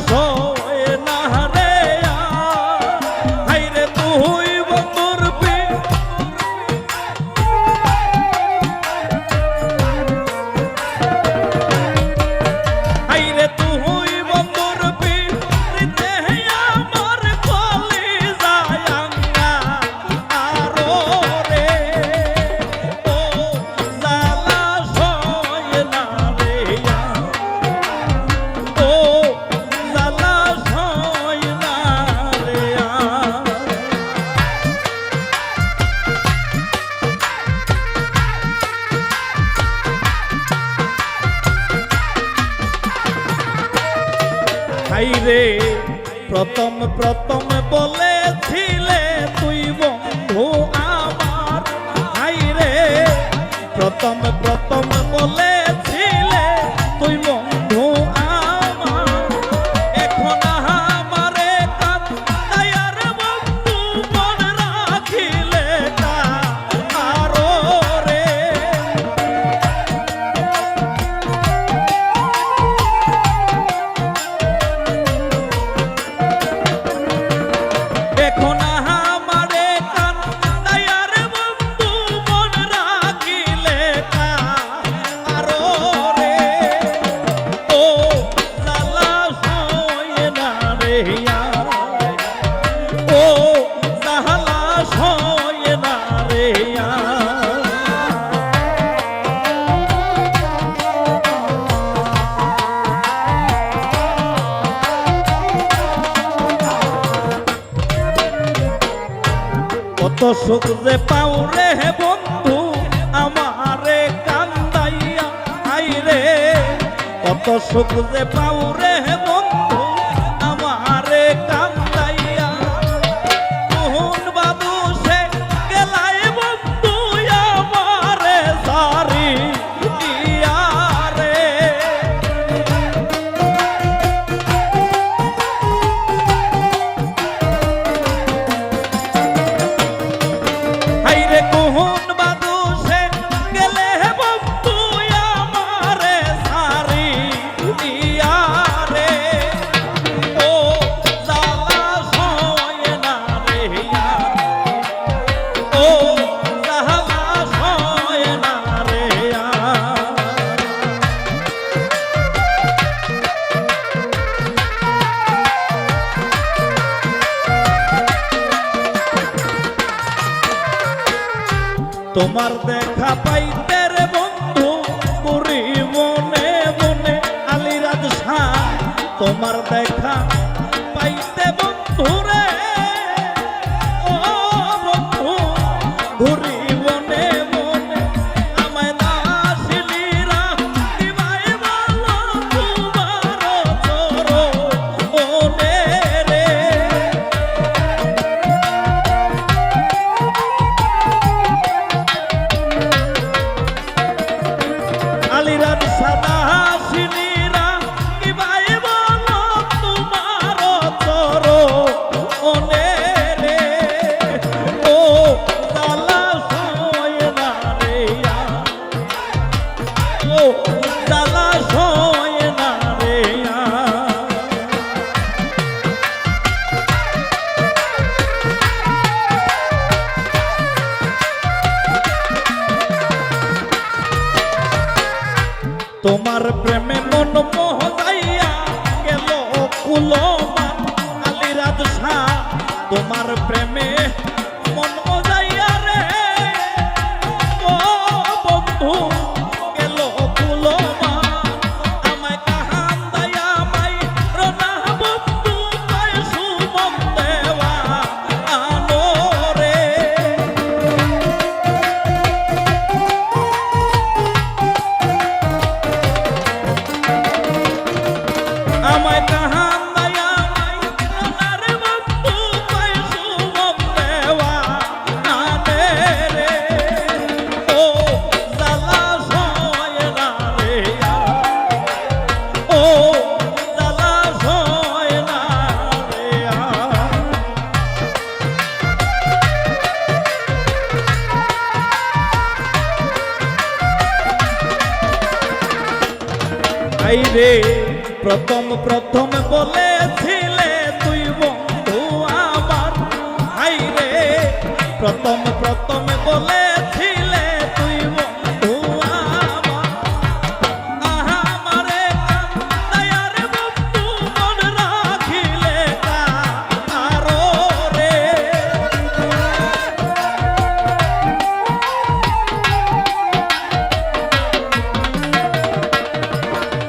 so প্রথম প্রথম বলেছিলে তুই বন্ধু আমার। হাই রে। প্রথম প্রথম কত সুখ যে পাও রে বন্ধু আমারে কান্দাইয়া আইরে কত সুখ যে পাও রে তোমার দেখা পাই রে বন্ধু পুরি মনে মনে আলিরাজ শাহ। তোমার দেখা তোমার প্রেমে ভাই রে প্রথম প্রথম বলেছিলে তুই বন্ধু আমার। ভাই রে প্রথম প্রথম বলে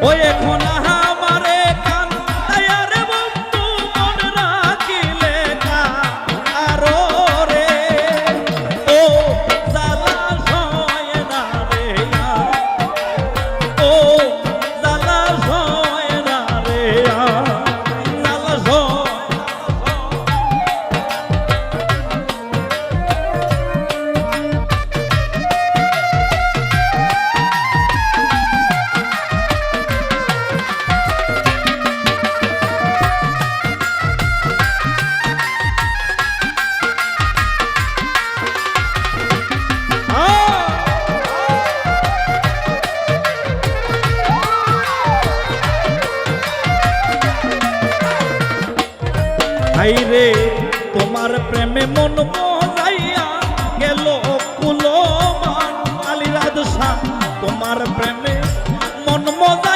我也困难。ভাই রে তোমার প্রেমে মন মজাইয়া গেল কুলমান আলিরাদ শাহ তোমার প্রেমে মন মজা